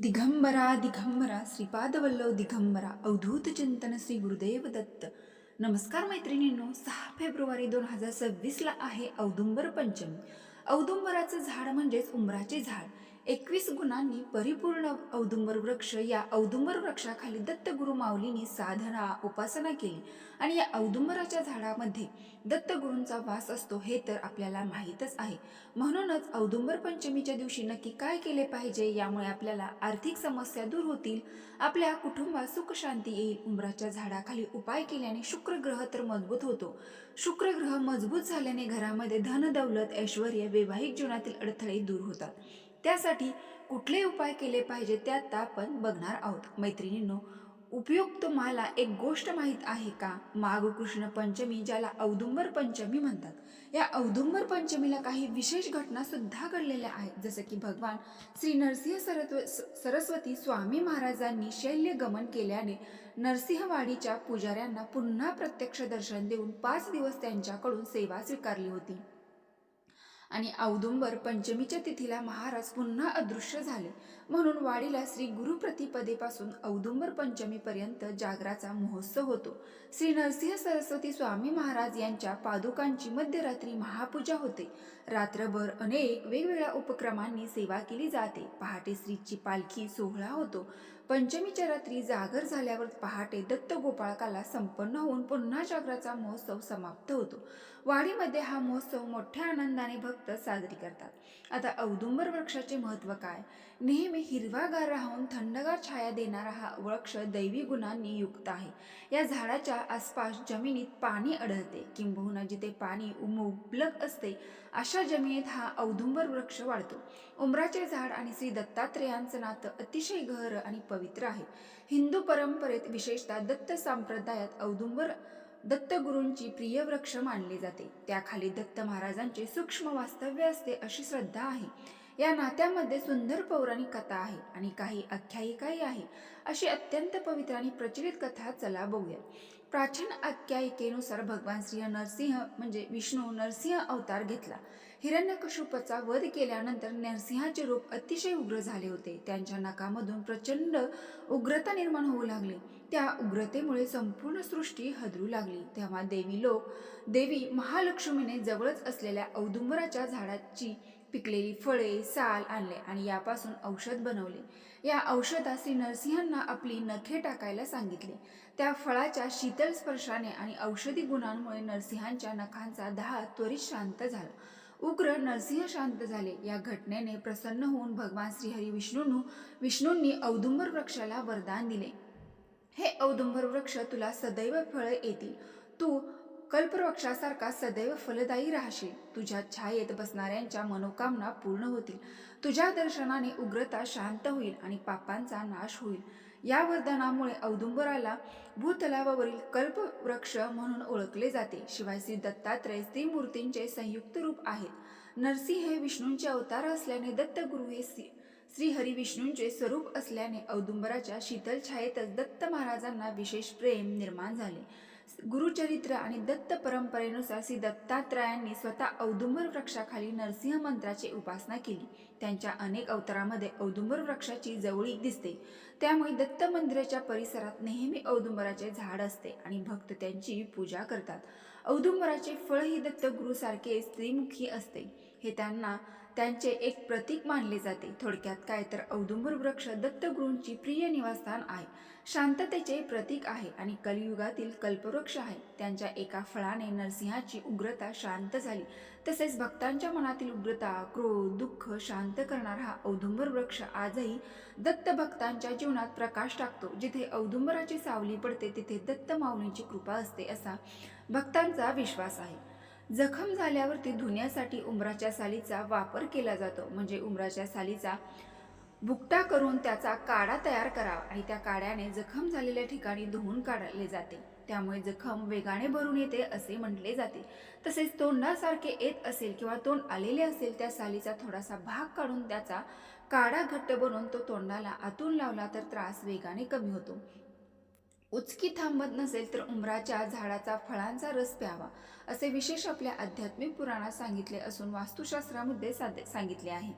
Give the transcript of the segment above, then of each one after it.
दिगंबरा दिगंबरा श्रीपादवल्लव दिगंबरा अवधूत चिंतन श्री गुरुदेव दत्त. नमस्कार मैत्रिणींनो सहा फेब्रुवारी दोन हजार सव्वीसला आहे औदुंबर पंचमी. औदुंबराचं झाड म्हणजेच उंबराचे झाड. एकवीस गुणांनी परिपूर्ण औदुंबर वृक्ष या औदुंबर वृक्षाखाली दत्तगुरु माऊलींनी साधना उपासना केली. आणि या औदुंबराच्या झाडामध्ये दत्तगुरूंचा वास असतो हे तर आपल्याला माहीतच आहे. म्हणूनच औदुंबर पंचमीच्या दिवशी नक्की काय केले पाहिजे यामुळे आपल्याला आर्थिक समस्या दूर होतील. आपल्या कुटुंबात सुखशांती येईल. उंबराच्या झाडाखाली उपाय केल्याने शुक्र ग्रह तर मजबूत होतो. शुक्र ग्रह मजबूत झाल्याने घरामध्ये धन दौलत ऐश्वर वैवाहिक जीवनातील अडथळे दूर होतात. त्यासाठी कुठले उपाय केले पाहिजे ते आता आपण बघणार आहोत. मैत्रिणींनो उपयुक्त तुम्हाला एक गोष्ट माहीत आहे का? माघ कृष्ण पंचमी ज्याला औदुंबर पंचमी म्हणतात. या औदुंबर पंचमीला काही विशेष घटना सुद्धा घडलेल्या आहेत. जसं की भगवान श्री नरसिंह सरत्व सरस्वती स्वामी महाराजांनी शैल्य गमन केल्याने नरसिंहवाडीच्या पुजाऱ्यांना पुन्हा प्रत्यक्ष दर्शन देऊन पाच दिवस त्यांच्याकडून सेवा स्वीकारली होती. आणि औदुंबर पंचमीच्या तिथीला महाराज पुन्हा अदृश्य झाले. म्हणून वाडीला श्री गुरुप्रतिपदेपासून औदुंबर पंचमीपर्यंत जागराचा महोत्सव होतो. श्री नरसिंह सरस्वती स्वामी महाराज यांच्या पादुकांची मध्यरात्री महापूजा होते. रात्रभर अनेक वेगवेगळ्या उपक्रमांनी सेवा केली जाते. पहाटे श्रीची पालखी सोहळा होतो. पंचमीच्या रात्री जागर झाल्यावर पहाटे दत्त गोपाळकाला संपन्न होऊन पुन्हा जागराचा महोत्सव समाप्त होतो. वाडीमध्ये हा महोत्सव मोठ्या आनंदाने भक्त साजरी करतात. आता औदुंबर वृक्षाचे महत्त्व काय? नेहमी हिरवागार राहून थंडगार छाया देणारा हा वृक्ष दैवी गुणांनी युक्त आहे. या झाडाच्या आसपास जमिनीत पाणी आढळते. किंबहुना जिथे पाणी मुबलक असते अशा जमिनीत हा औदुंबर वृक्ष वाढतो. उमराचे झाड आणि श्री दत्तात्रेयांचं नातं अतिशय गहर आणि पवित्र आहे. हिंदू परंपरेत विशेषतः दत्त संप्रदायात औदुंबर दत्तगुरूंची प्रिय वृक्ष मानले जाते. त्याखाली दत्त महाराजांचे सूक्ष्म वास्तव्य असते अशी श्रद्धा आहे. या नात्यामध्ये सुंदर पौराणिक कथा आहे आणि काही आख्यायिकाही आहे. अशी अत्यंत पवित्र आणि प्रचलित कथा चला बघूया. प्राचीन आख्यायिकेनुसार भगवान श्री नरसिंह म्हणजे विष्णू नरसिंह अवतार घेतला. हिरण्यकशुपचा वध केल्यानंतर नरसिंहाचे रूप अतिशय उग्र झाले होते. त्यांच्या नकामधून प्रचंड उग्रता निर्माण होऊ लागली. त्या उग्रतेमुळे संपूर्ण सृष्टी हदरू लागली. तेव्हा देवी लोक देवी महालक्ष्मीने जवळच असलेल्या औदुंबराच्या झाडाची पिकलेली फळे साल आणले आणि यापासून औषध बनवले. या औषधात श्री नरसिंहांना आपली नखे टाकायला सांगितले. त्या फळाच्या शीतल स्पर्शाने आणि औषधी गुणांमुळे नरसिंहांच्या नखांचा दहा त्वरित शांत झाला. उग्र नरसिंह शांत झाले. या घटनेने प्रसन्न होऊन भगवान श्रीहरी विष्णूंनो विष्णूंनी औदुंबर वृक्षाला वरदान दिले. हे औदुंबर वृक्ष तुला सदैव फळ येतील. तू कल्पवृक्षासारखा सदैव फलदायी राहशील. तुझ्या छायेत बसणाऱ्यांच्या मनोकामना पूर्ण होतील. तुझ्या दर्शनाने उग्रता शांत होईल आणि पापांचा नाश होईल. या वरदानामुळे औदुंबराला भूतलावावरील कल्पवृक्ष म्हणून ओळखले जाते. शिवाय श्री दत्तात्रय मूर्तींचे संयुक्त रूप आहेत. नरसिंह हे विष्णूंचे अवतार असल्याने दत्तगुरु हे श्री श्री हरी विष्णूंचे स्वरूप असल्याने औदुंबराच्या शीतल छायेतच दत्त महाराजांना विशेष प्रेम निर्माण झाले. गुरुचरित्र आणि दत्त परंपरेनुसार श्री दत्तात्रयांनी स्वतः औदुंबर वृक्षाखाली नरसिंह मंत्राची उपासना केली. त्यांच्या अनेक अवतारामध्ये औदुंबर वृक्षाची जवळीक दिसते. त्यामुळे दत्त मंदिराच्या परिसरात नेहमी औदुंबराचे झाड असते आणि भक्त त्यांची पूजा करतात. औदुंबराचे फळ ही दत्तगुरूसारखे स्त्रीमुखी असते. हे त्यांना त्यांचे एक प्रतीक मानले जाते. थोडक्यात काय तर औदुंबर वृक्ष दत्तगुरूंची प्रिय निवासस्थान आहे. शांततेचे प्रतीक आहे आणि कलियुगातील कल्पवृक्ष आहे. त्यांच्या एका फळाने नरसिंहाची उग्रता शांत झाली. तसेच भक्तांच्या मनातील उग्रता क्रोध दुःख शांत करणारा हा औदुंबर वृक्ष आजही दत्त भक्तांच्या जीवनात प्रकाश टाकतो. जिथे औदुंबराची सावली पडते तिथे दत्त माऊलींची कृपा असते असा भक्तांचा विश्वास आहे. जखम झाल्यावरती धुण्यासाठी उमराच्या सालीचा वापर केला जातो. म्हणजे उमराच्या सालीचा बुकटा करून त्याचा काढा तयार करावा. आणि त्या काड्याने जखम झालेल्या ठिकाणी धुवून काढले जाते. त्यामुळे जखम वेगाने भरून येते असे म्हटले जाते. तसेच तोंडासारखे येत असेल किंवा तोंड आलेले असेल त्या सालीचा थोडासा भाग काढून त्याचा काढा घट्ट बनवून तो तोंडाला आतून लावला तर त्रास वेगाने कमी होतो. उचकी थांबत नसेल तर उमराच्या झाडाचा फळांचा रस प्यावा असे विशेष आपल्या आध्यात्मिक पुराणात सांगितले असून वास्तुशास्त्रामध्ये साध- सांगितले आहे.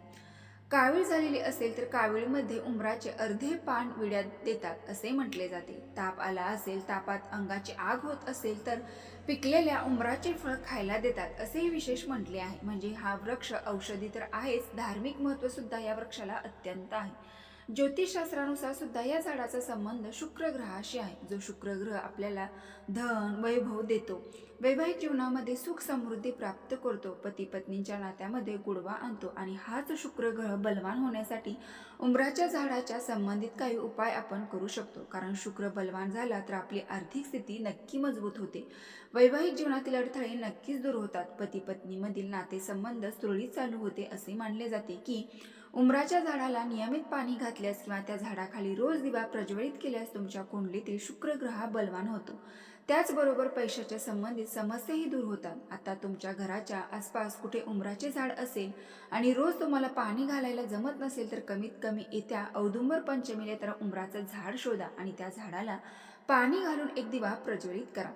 कावीळ झालेली असेल तर कावीळमध्ये उमराचे अर्धे पान विड्यात देतात असे म्हटले जाते. ताप आला असेल तापात अंगाची आग होत असेल तर पिकलेल्या उमराचे फळ खायला देतात असेही विशेष म्हटले आहे. म्हणजे हा वृक्ष औषधी तर आहेच धार्मिक महत्त्वसुद्धा या वृक्षाला अत्यंत आहे. ज्योतिषशास्त्रानुसार सुद्धा या झाडाचा संबंध शुक्र ग्रहाशी आहे. जो शुक्र ग्रह आपल्याला धन वैभव देतो. वैवाहिक जीवनामध्ये सुख समृद्धी प्राप्त करतो. पती पत्नींच्या नात्यामध्ये गोडवा आणतो. आणि हाच शुक्र ग्रह बलवान होण्यासाठी उंबराच्या झाडाच्या संबंधित काही उपाय आपण करू शकतो. कारण शुक्र बलवान झाला तर आपली आर्थिक स्थिती नक्की मजबूत होते. वैवाहिक जीवनातील अडथळे नक्कीच दूर होतात. पती पत्नीमधील नातेसंबंध सुरळीत चालू होते असे मानले जाते की उमराच्या झाडाला नियमित पाणी घातल्यास किंवा त्या झाडाखाली रोज दिवा प्रज्वलित केल्यास तुमच्या कुंडलीतील शुक्रग्रह बलवान होतो. त्याचबरोबर पैशाच्या संबंधित समस्याही दूर होतात. आता तुमच्या घराच्या आसपास कुठे उमराचे झाड असेल आणि रोज तुम्हाला पाणी घालायला जमत नसेल तर कमीत कमी येत्या औदुंबर पंचमीला तर उमराचं झाड शोधा आणि त्या झाडाला पाणी घालून एक दिवा प्रज्वलित करा.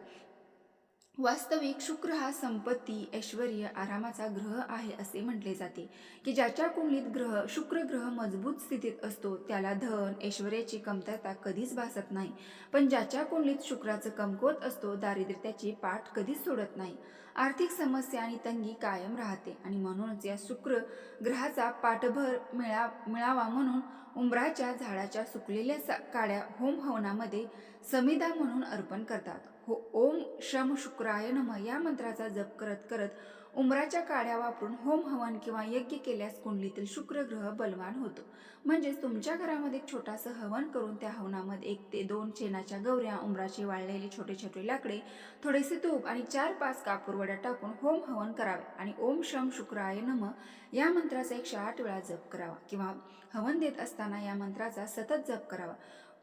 वास्तविक शुक्र हा संपत्ती ऐश्वर आरामाचा ग्रह आहे असे म्हटले जाते. की ज्याच्या कुंडलीत ग्रह शुक्र ग्रह मजबूत स्थितीत असतो त्याला धन ऐश्वर्याची कमतरता कधीच भासत नाही. पण ज्याच्या कुंडलीत शुक्राचं कमकुवत असतो दारिद्र्याची पाठ कधीच सोडत नाही. आर्थिक समस्या आणि तंगी कायम राहते आणि म्हणूनच या शुक्र ग्रहाचा पाठभर मिळा मिळावा म्हणून उंबराच्या झाडाच्या सुकलेल्या सा- काड्या होम हवनामध्ये समिधा म्हणून अर्पण करतात. हो ओम शम शुक्राय नम. या मंत्राचा जप करत करत उमराच्या काड्या वापरून होम हवन किंवा यज्ञ केल्यास कुंडलीतील शुक्र ग्रह बलवान होतो. म्हणजेच तुमच्या घरामध्ये एक छोटासं हवन करून त्या हवनामध्ये एक ते दोन चेनाच्या गवऱ्या उमराचे वाळलेले छोटे छोटे लाकडे थोडेसे तूप आणि चार पाच कापूरवड्या टाकून होम हवन करावे आणि ओम शम शुक्राय नम या मंत्राचा एकशे आठ वेळा जप करावा किंवा हवन देत असताना या मंत्राचा सतत जप करावा.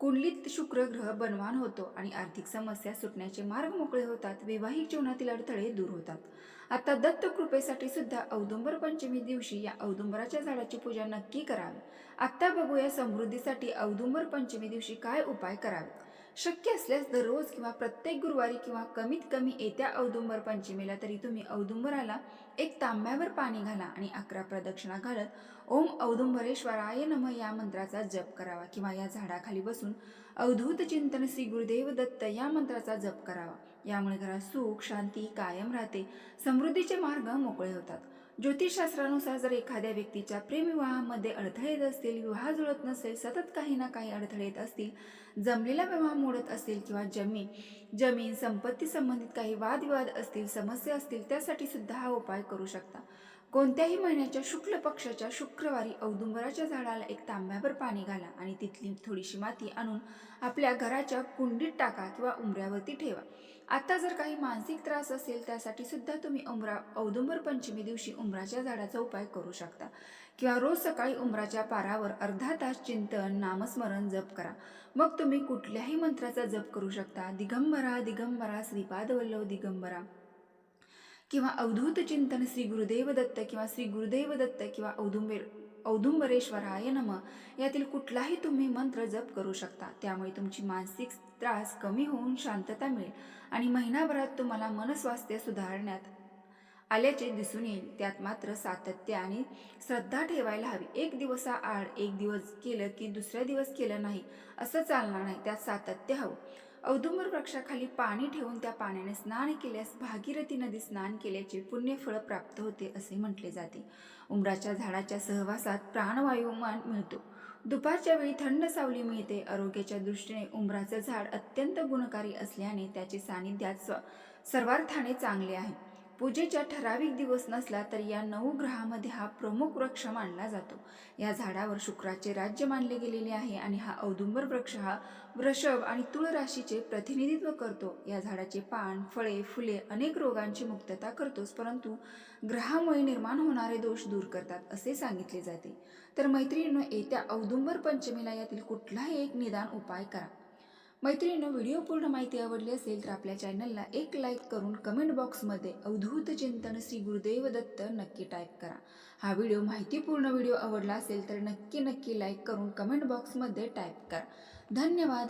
कुंडलीत शुक्र ग्रह बनवान होतो आणि आर्थिक समस्या सुटण्याचे मार्ग मोकळे होतात वैवाहिक जीवनातील अडथळे दूर होतात. आता दत्त कृपेसाठी सुद्धा औदुंबर पंचमी दिवशी या औदुंबराच्या झाडाची पूजा नक्की करावी. आत्ता बघूया समृद्धीसाठी औदुंबर पंचमी दिवशी काय उपाय करावे. शक्य असल्यास दररोज किंवा प्रत्येक गुरुवारी किंवा कमीत कमी येत्या औदुंबर पंचमीला तरी तुम्ही औदुंबराला एक तांब्यावर पाणी घाला आणि अकरा प्रदक्षिणा घालत ओम औदुंबरेश्वराय नम या मंत्राचा जप करावा किंवा या झाडाखाली बसून अवधूत चिंतन श्री गुरुदेव दत्त या मंत्राचा जप करावा. यामुळे घरात सुख शांती कायम राहते. समृद्धीचे मार्ग मोकळे होतात. ज्योतिषशास्त्रानुसार जर एखाद्या व्यक्तीच्या प्रेमविवाहामध्ये अडथळे येत असतील विवाह जुळत नसेल सतत काही ना काही अडथळे येत असतील जमलेला विवाह मोडत असेल किंवा जमीन जमीन संपत्ती संबंधित काही वादविवाद असतील समस्या असतील त्यासाठी सुद्धा हा उपाय करू शकता. कोणत्याही महिन्याच्या शुक्ल पक्षाच्या शुक्रवारी औदुंबराच्या झाडाला एक तांब्यावर पाणी घाला आणि तिथली थोडीशी माती आणून आपल्या घराच्या कुंडीत टाका किंवा उंबऱ्यावरती ठेवा. आता जर काही मानसिक त्रास असेल त्यासाठी सुद्धा तुम्ही उमरा औदुंबर पंचमी दिवशी उमराच्या झाडाचा उपाय करू शकता. किंवा रोज सकाळी उमराच्या पारावर अर्धा तास चिंतन नामस्मरण जप करा. मग तुम्ही कुठल्याही मंत्राचा जप करू शकता. दिगंबरा दिगंबरा श्रीपाद वल्लभ दिगंबरा. किंवा अवधूत चिंतन श्री गुरुदेव दत्त किंवा श्री गुरुदेव दत्त किंवा औदुंबेर औदुंबरेश्वराय नम. यातील कुठलाही तुम्ही मंत्र जप करू शकता. त्यामुळे तुमची मानसिक त्रास कमी होऊन शांतता मिळेल आणि महिनाभरात तुम्हाला मनस्वास्थ्य सुधारण्यात आल्याचे दिसून येईल. त्यात मात्र सातत्य आणि श्रद्धा ठेवायला हवी. एक दिवसाआड एक दिवस केलं की दुसऱ्या दिवस केलं नाही असं चालणार नाही. त्यात सातत्य हवं. औदुंबर वृक्षाखाली पाणी ठेवून त्या पाण्याने स्नान केल्यास भागीरथी नदी स्नान केल्याचे पुण्यफळ प्राप्त होते असे म्हटले जाते. उमराच्या झाडाच्या सहवासात प्राणवायुमान मिळतो. दुपारच्या वेळी थंड सावली मिळते. आरोग्याच्या दृष्टीने उमराचं झाड अत्यंत गुणकारी असल्याने त्याचे सानिध्यात स्व सर्वार्थाने चांगले आहे. पूजेच्या ठराविक दिवस नसला तरी या नऊ ग्रहामध्ये हा प्रमुख वृक्ष मानला जातो. या झाडावर शुक्राचे राज्य मानले गेलेले आहे आणि हा औदुंबर वृक्ष हा वृषभ आणि तुळ राशीचे प्रतिनिधित्व करतो. या झाडाचे पान फळे फुले अनेक रोगांची मुक्तता करतोच परंतु ग्रहामुळे निर्माण होणारे दोष दूर करतात असे सांगितले जाते. तर मैत्रिणीनं येत्या औदुंबर पंचमीला यातील कुठलाही एक निदान उपाय करा. मैत्रिणीनं व्हिडिओ पूर्ण माहिती आवडली असेल तर आपल्या चॅनलला एक लाईक करून कमेंट बॉक्समध्ये अवधूत चिंतन श्री गुरुदेव दत्त नक्की टाईप करा. हा व्हिडिओ माहितीपूर्ण व्हिडिओ आवडला असेल तर नक्की नक्की लाईक करून कमेंट बॉक्समध्ये टाईप करा. धन्यवाद.